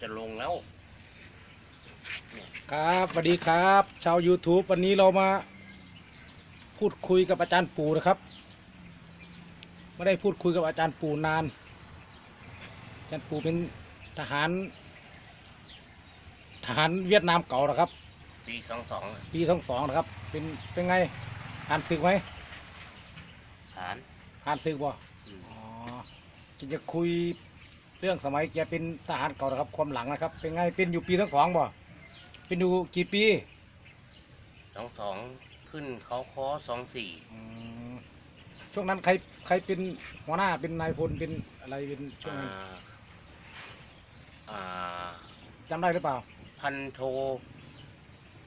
จะลงแล้ว ครับสวัสดีครับ ชาว YouTube วันนี้เรามา พูดคุยกับอาจารย์ปู่นะครับ ไม่ได้พูดคุยกับอาจารย์ปู่นาน อาจารย์ปู่เป็นทหาร ทหารเวียดนามเก่านะครับ ปีสองสองปีสองสองนะครับ เป็นเป็นไงอ่านศึกไหมฐานอ่านศึกบ่อืมอ๋อจะจะคุย เรื่องสมัยแกเป็นทหารเก่านะครับความหลังนะครับ เป็นไงเป็นอยู่ปีทั้งสองบ่เป็นอยู่กี่ปีสองสองขึ้นเขาคอสองสี่อืมช่วงนั้นใครใครเป็นหัวหน้าเป็นนายพลเป็นอะไรเป็นช่วงอ่านั้นอ่า จำได้หรือเปล่าพันโท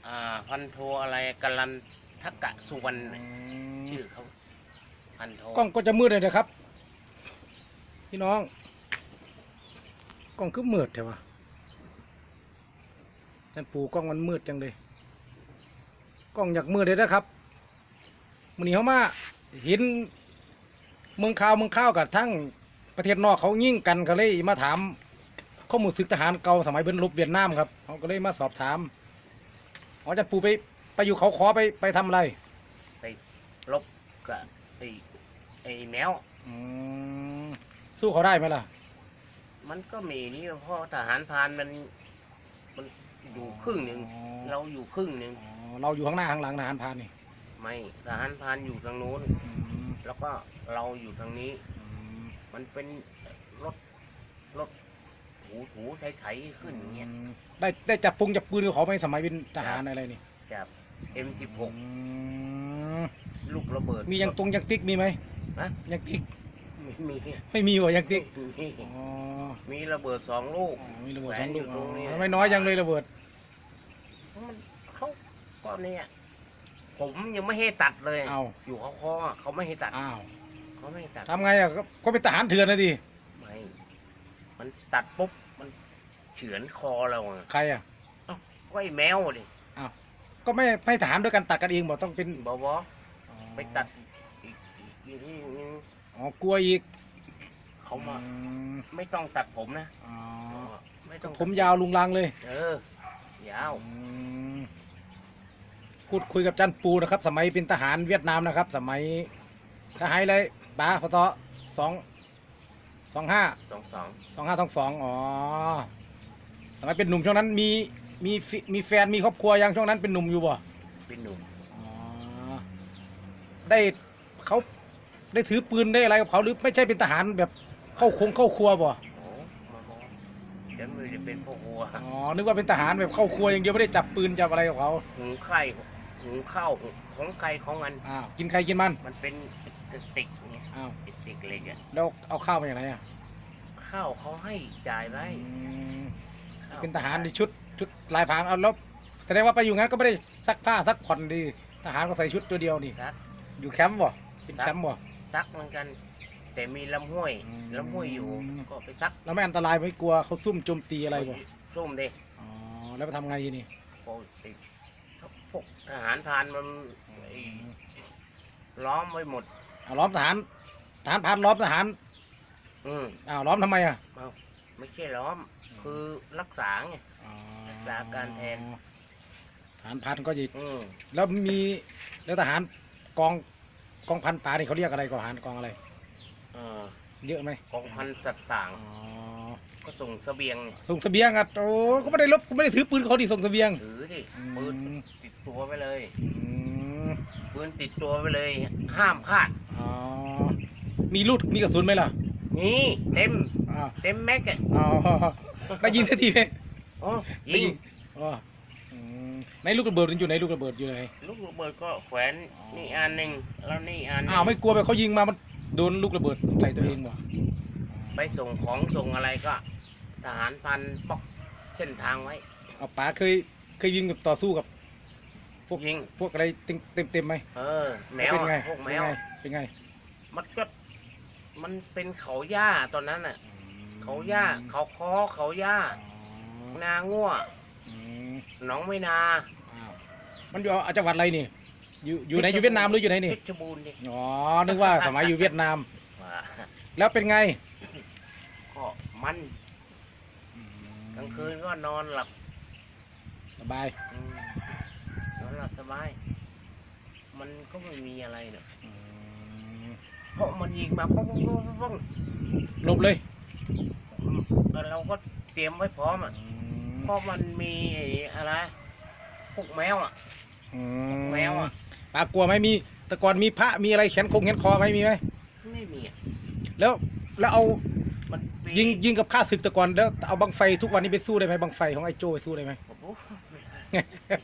อ่าพันโทอะไรกัลันทักกะสุวรรณน่ะชื่อเขาพันโท กล้องก็จะมืดเลยนะครับ พี่น้องก ล้องคือมืดใช่ปะจันปู่กล้องมันมืดจังเลยกล้องอยากมืดเลยนะครับมันนี้เขามาเห็นเมืองข่าวเมืองข้าวกับทั้งประเทศนอกเขายิ่งกันก็เลยมาถาม ข้อมูลศึกทหารเก่าสมัยเป็นรบเวียดนามครับเขาก็เลยมาสอบถามอ๋อจันปู่ไปไปอยู่เขาขอไปไปทำอะไรไปลบกับไอ้ไอ้แมวอืมสู้เขาได้ไหมล่ะ มันก็มีนี่เพราะทหารพรานมันมันอยู่ครึ่งหนึ่งอ๋อ เราอยู่ครึ่งหนึ่งอ๋อเราอยู่ข้างหน้าข้างหลังทหารพรานนี่ไม่ทหารพรานอยู่ทางโน้น อืมแล้วก็เราอยู่ทางนี้ อืมมันเป็นรถรถถูถูไถไถๆขึ้นอย่างเงี้ยได้ได้จับปุงจับปืนกับเขาไหมสมัยเป็นทหารอะไรนี่จาก M16 อืมลูกระเบิด มียังตรงยังติ๊กมีไหมนะยังติ๊ก มีมีไม่มีวะยังติ๊กมีอ๋อมีระเบิดสองลูก อ๋อมีระเบิดแขวสอนงลูกอยู่ตรงนี้อ๋อไม่น้อยยังเลยระเบิดมันเขาก็เนี่ยผมยังไม่ให้ตัดเลย เอาอยู่เขาคอเขาไม่ให้ตัดอ้าวเขาไม่ให้ตัด ทำไงอะก็ก็เป็นทหารเถื่อนนะดิไม่ มันตัดปุ๊บ มันเฉือนคอเราอะใครอะก็ไอ้แมวดิก็ไม่ไม่ทหารด้วยกันตัดกันเองบอกต้องเป็นบอบอไปตัดอีกอีกอีกอีกนึง อ๋อกลัวอีกเขามาอืมไม่ต้องตัดผมนะอ๋อไม่ต้องผมยาวลุงลังเลยเออยาวอืมพูดคุยกับจันปูนะครับ สมัยเป็นทหารเวียดนามนะครับ สมัยทหารอะไรป้าพตสองสองห้า สองสองสองห้าสองสองอ๋อ สมัยเป็นหนุ่มช่วงนั้นมีมีฟิมีแฟนมีครอบครัวยังช่วงนั้นเป็นหนุ่มอยู่บ่ เป็นหนุ่ม อ๋อ ได้เขา ได้ถือปืนได้อะไรกับเขาหรือไม่ใช่เป็นทหารแบบเข้าคงเข้าครัวบ่ โอ้มาบอกฉันไม่ได้เป็นพ่อครัวอ๋อ นึกว่าเป็นทหารแบบเข้าครัวอย่างเดียวไม่ได้จับปืนจับอะไรกับเขาหุงไข่หุงข้าวของใครของมัน อ้าวกินใครกินมัน มันเป็นกระติกเนี่ยอ้าว กระติกเหล็กอะแล้วเอาข้าวมาจากไหนอะข้าวเขาให้จ่ายไว้อืมข้วเป็นทหารในชุดชุดลายพรางเอาแล้วแสดงว่าไปอยู่งั้นก็ไม่ได้ซักผ้าซักผ่อนดี ทหารก็ใส่ชุดตัวเดียวนี่ซักอยู่แคมป์บ่ เป็นแคมป์บ่ ซักเหมือนกัน แต่มีลำห้วยอืม ลำห้วยอยู่ก็ไปซักแล้วไม่อันตรายไม่กลัวเขาซุ่มโจมตีอะไรบ่ส้มเด็อ๋อแล้วไปทำไงนี่ปกติพวกทหารพรานมันไอ้ล้อมไว้หมด เอาล้อมทหารทหารพรานล้อมทหารอืมอ้าวล้อมทำไมอะไม่ใช่ล้อม คือรักษาไง อ๋อรักษาการแทน ทหารพรานก็จะอืมแล้วมีแล้วทหารกอง กองพันป่านี่เขาเรียกอะไรกองทหารกองอะไร เออเยอะไหมกองพันสัตว์ต่าง อ๋อก็ส่งเสบียงไงส่งเสบียงอะโอ้ก็ไม่ได้ลบก็ไม่ได้ถือปืนเขาดิส่งเสบียง ถือดิอืม ปืนติดตัวไปเลยอืมปืนติดตัวไปเลย ห้ามพลาดอ๋อมีลูกมีกระสุนไหมล่ะนี่เต็ม อ๋อเต็มแม็กอะอ๋อได้ยินทันทีไหมโอ้ได้ยิง อ๋ออืม ไหนลูกระเบิดมันอยู่ไหนลูกระเบิดอยู่ไหนลูกระเบิดก็แขวนนี่อันหนึ่งแล้วนี่อันหนึ่งอ้าวไม่กลัวไปเขายิงมามันโดนลูกระเบิดใส่ตัวเองบ่ไปส่งของส่งอะไรก็ทหารพันปอกเส้นทางไว้เอาป๋าเคยเคยยิงกับต่อสู้กับ พวกยิงพวกอะไรเต็มเต็มเต็มไหมเออแมวเป็นไงอะพวกแมเป็นวไงเป็นไง มันก็มันเป็นเขาหญ้าตอนนั้นน่ะ เขาหญ้าเขาคอเขาหญ้าอ๋อนาง่วอืม หนองไม่นาอ้าวมันอยู่เอาจังหวัดอะไรนี่ อยู่อยู่ไหนอยู่เวียดนามหรืออยู่ไหนนี่เพชรบูรณ์ดิอ๋อนึกว่าสมัยอยู่เวียดนามว่าแล้วเป็นไง ก็มันก็ลางคืนก็นอนหลับสบายอืมนอนหลับสบาย มันก็ไม่มีอะไรเนอะอืมเพราะมันยิงมาป้องป้องป้องป้องหลบเลยแล้วเราก็เตรียมไว้พร้อมอะ เพราะมันมีไอ้อะไรพวกแมวอะ อืแมวอะ ปากลัวไหมมีแต่ก่อนมีพระมีอะไรแขนคงแขนคอไหมมีไหมไม่มีอะแล้วแล้วเอามันปียิงยิงกับข้าศึกแต่ก่อนแล้วเอาบังไฟทุกวันนี้ไปสู้ได้ไหมบังไฟของไอ้โจ้ไปสู้ได้ไหม โอ้โห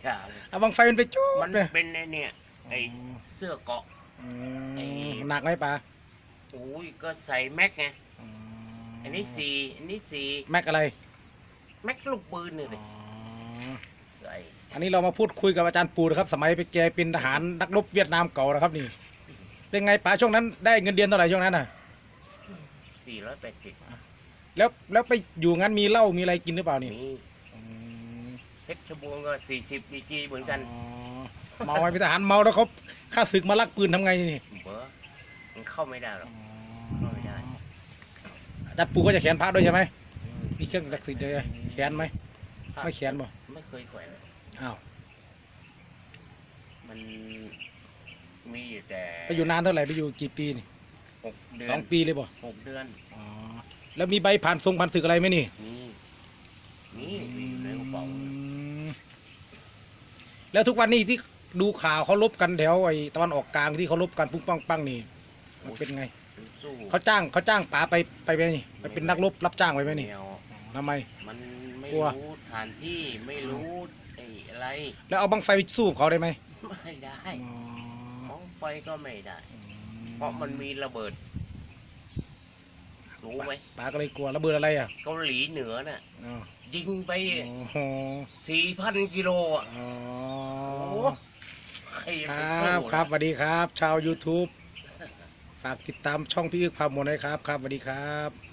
อย่าเลยเอาบังไฟมันไปจู๊มันดเลยเป็นไอ้เนี่ยไอ้เสื้อเกราะ อืมไอ้หนักไหมปะโอ้ยก็ใส่แม็กไง อันนี้สี่อันนี้สี่แม็กอะไร แม็กลูกปืนเนี่ยดิใส่อันนี้เรามาพูดคุยกับอาจารย์ปูนะครับ สมัยไปแกเป็นทหารนักรบเวียดนามเก่านะครับนี่ เป็นไงป๋าช่วงนั้นได้เงินเดือนเท่าไหร่ช่วงนั้นน่ะ สี่ร้อยแปดสิบแล้วแล้วไปอยู่งั้นมีเหล้ามีอะไรกินหรือเปล่านี่มีเพชรบูรณ์ก็สี่สิบดีจีเหมือนกันอ๋อเมาไหมเป็นทหารเมาแล้วเขาข้าศึกมาลักปืนทำไงนี่เบอร์มันเข้าไม่ได้หรอก เข้าไม่ได้ อาจารย์ปูก็จะแขวนพระด้วยใช่ไหมอืมมีเครื่องศักดิ์สิทธิ์เลยแขวนไหมไม่แขวนบ่ไม่เคยแขวนอ้าวมันมีอยู่แต่ไปอยู่นานเท่าไหร่ไปอยู่กี่ปีนี่หกเดือสอนงปีเลยบ่หกเดือนอ๋อแล้วมีใบผ่านทรงผ่านศึกอะไรไหมนี่นี่นี่มีอยู่ในกระเป๋าอืมแล้วทุกวันนี้ที่ดูข่าวเขาลบกันแถวไอ้ตะวันออกกลางที่เขาลบกันปุ้งปังปังนี่มันเป็นไงสู้เขาจ้างเขาจ้างป๋าไปไปไปนี่ไปเป็นนักรบรับจ้างไปไหมนี่แนวทำไมมัน ไม่กลัว รู้สถานที่ไม่รู้ไอ้อะไรแล้วเอาบังไฟไปสู้กับเขาได้ไหมไม่ได้อ๋อของไฟก็ไม่ได้ เพราะมันมีระเบิด รู้ไหมป๋าก็เลยกลัวระเบิดอะไรอะเกาหลีเหนือน่ะอ๋อยิงไปโอ้โหสี่พันกิโลอะอ๋อโอ้ใครจะคไปรัสู้บครับสนะวัสดีครับ ชาว YouTube ฝากติดตามช่องพี่อึกพามนด้วยครับครับสวัสดีครับ